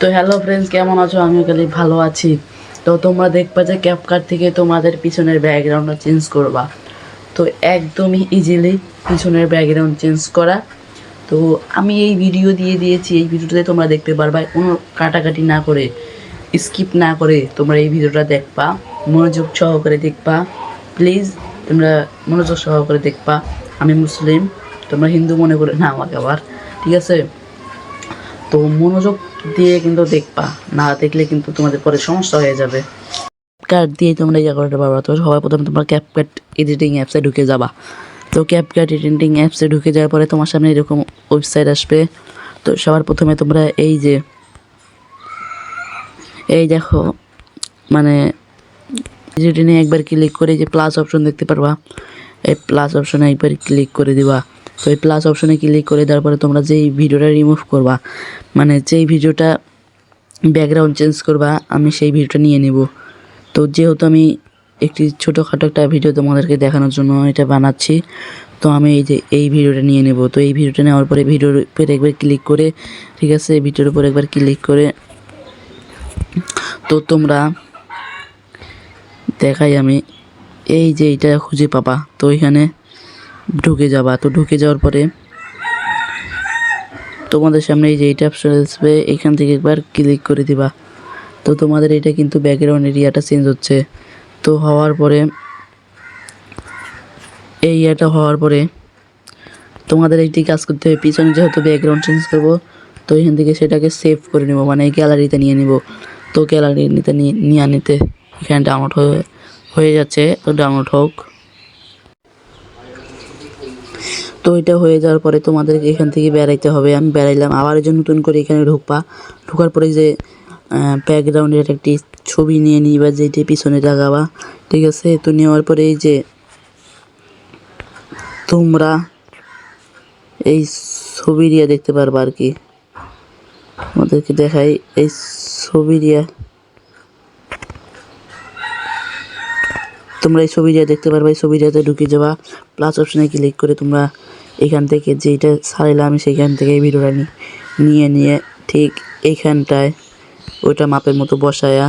তো hello friends কেমন আছো? আমি খালি ভালো আছি। তো তোমরা দেখবা যে ক্যাপকাট থেকে তোমাদের পিছনের ব্যাকগ্রাউন্ডটা চেঞ্জ করবা। তো একদমই ইজিলি পিছনের ব্যাকগ্রাউন্ড চেঞ্জ করা। তো আমি এই ভিডিও দিয়ে দিয়েছি, এই ভিডিওটাতে তোমরা দেখতে পারবা, কোনো কাটাকাটি না করে স্কিপ না করে তোমরা এই ভিডিওটা দেখবা। মনোযোগ সহকারে দেখবা। প্লিজ তোমরা মনোযোগ সহকারে দেখবা। আমি মুসলিম, তোমরা হিন্দু মনে করে না আমাকে আবার। ঠিক আছে? তো মনোযোগ দিয়ে কিন্তু দেখবা, না দেখলে কিন্তু তোমাদের পরে সমস্যা হয়ে যাবে। কার্ড দিয়ে তোমরা ইয়ে করতে পারবা। তো সবার প্রথমে তোমরা ক্যাপকাট এডিটিং অ্যাপসে ঢুকে যাবা। তো ক্যাপকাট এডিটিং অ্যাপসে ঢুকে যাওয়ার পরে তোমার সামনে এরকম ওয়েবসাইট আসবে। তো সবার প্রথমে তোমরা এই যে, এই দেখো মানে এডিটিংয়ে একবার ক্লিক করে যে প্লাস অপশন দেখতে পারবা। এই প্লাস অপশনে একবার ক্লিক করে দিবা। তো এই প্লাস অপশনে ক্লিক করে তারপরে তোমরা যেই ভিডিওটা রিমুভ করবা মানে যেই ভিডিওটা ব্যাকগ্রাউন্ড চেঞ্জ করবা, আমি সেই ভিডিওটা নিয়ে নিব। তো যেহেতু আমি একটি ছোটোখাটো একটা ভিডিও তোমাদেরকে দেখানোর জন্য এটা বানাচ্ছি, তো আমি এই যে এই ভিডিওটা নিয়ে নেব। তো এই ভিডিওটা নেওয়ার পরে ভিডিওর উপরে একবার ক্লিক করে, ঠিক আছে? ভিডিওর উপর একবার ক্লিক করে, তো তোমরা দেখাই আমি, এই যে এইটা খুঁজে পাবা। তো এখানে ঢুকে যাবা। তো ঢুকে যাওয়ার পরে তোমাদের সামনে এই যে এইটা অপশন আসবে, এখান থেকে একবার ক্লিক করে দিবা। তো তোমাদের এটা কিন্তু ব্যাকগ্রাউন্ড এরিয়াটা চেঞ্জ হচ্ছে। তো হওয়ার পরে, এই ইয়েটা হওয়ার পরে তোমাদের এইটি কাজ করতে হবে। পিছনে যেহেতু ব্যাকগ্রাউন্ড চেঞ্জ করব, তো এখান থেকে সেটাকে সেভ করে নেব। মানে গ্যালারিতে নিয়ে নিব। তো গ্যালারি নিতে নিয়ে নিতে এখানে ডাউনলোড হয়ে যাচ্ছে। তো ডাউনলোড হোক। তো এটা হয়ে যাওয়ার পরে তোমাদেরকে এখান থেকে বেরাইতে হবে। আমি বেরাইলাম আবার যে নতুন করে এখানে ঢুকবা। ঢোকার পরে যে ব্যাকগ্রাউন্ডের একটি ছবি নিয়ে নিবা, যেটি পিছনে লাগাবা। ঠিক আছে? তো নেওয়ার পরে এই যে, তোমরা এই ছবি দিয়ে দেখতে পারবা আর কি। আমাদেরকে দেখাই, এই ছবি তোমরা এই ছবি দিয়ে দেখতে পারবে, এই ছবিটাতে ঢুকে যাবা। প্লাস অপশনে ক্লিক করে তোমরা এখান থেকে যেইটা ছাড়িলাম আমি সেখান থেকে এই ভিডিওটা নিয়ে নিয়ে ঠিক এইখানটায় ওইটা মাপের মতো বসায়া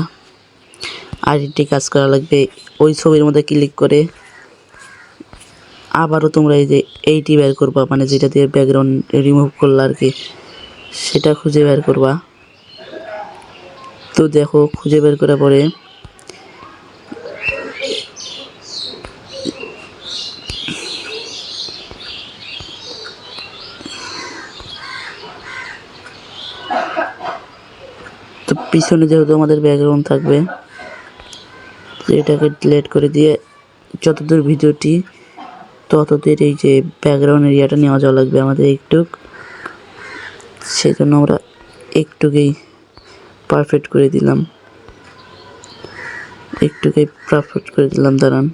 আর একটি কাজ করা লাগবে। ওই ছবির মধ্যে ক্লিক করে আবারও তোমরা এই যে এইটি বের করবা মানে যেটা দিয়ে ব্যাকগ্রাউন্ড রিমুভ করলা আর কি, সেটা খুঁজে বের করবা। তো দেখো, খুঁজে বের করার পরে তো পিছনে যেহেতু আমাদের ব্যাকগ্রাউন্ড থাকবে এটাকে ডিলেট করে দিয়ে যতদূর ভিডিওটি, ততদূর এই যে ব্যাকগ্রাউন্ড এরিয়াটা নেওয়া যাওয়া লাগবে আমাদের একটু। সেই জন্য আমরা একটুকেই পারফেক্ট করে দিলাম। একটুকেই পারফেক্ট করে দিলাম, দাঁড়ান।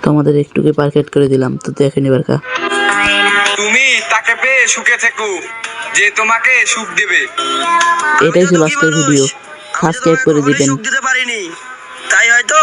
তো আমাদের একটুকে পারফেক্ট করে দিলাম। তো দেখেন এবার কা। তুমি তাকে পেয়ে সুখে থেকো যে তোমাকে সুখ দেবে। এটাই ছিল আজকের ভিডিও সাবস্ক্রাইব করে দিবেন। সুখ দিতে পারিনি। তাই হয়তো